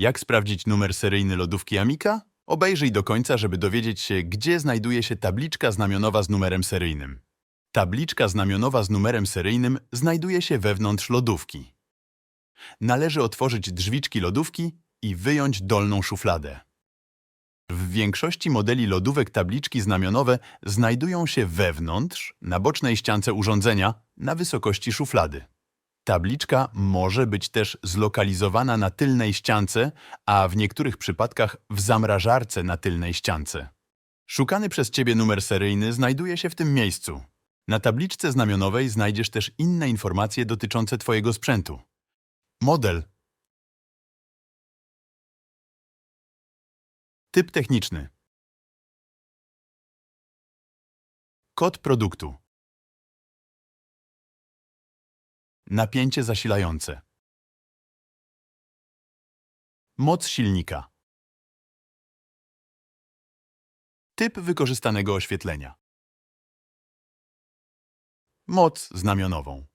Jak sprawdzić numer seryjny lodówki Amika? Obejrzyj do końca, żeby dowiedzieć się, gdzie znajduje się tabliczka znamionowa z numerem seryjnym. Tabliczka znamionowa z numerem seryjnym znajduje się wewnątrz lodówki. Należy otworzyć drzwiczki lodówki i wyjąć dolną szufladę. W większości modeli lodówek tabliczki znamionowe znajdują się wewnątrz, na bocznej ściance urządzenia, na wysokości szuflady. Tabliczka może być też zlokalizowana na tylnej ściance, a w niektórych przypadkach w zamrażarce na tylnej ściance. Szukany przez Ciebie numer seryjny znajduje się w tym miejscu. Na tabliczce znamionowej znajdziesz też inne informacje dotyczące Twojego sprzętu. Model. Typ techniczny. Kod produktu. Napięcie zasilające. Moc silnika. Typ wykorzystanego oświetlenia. Moc znamionową.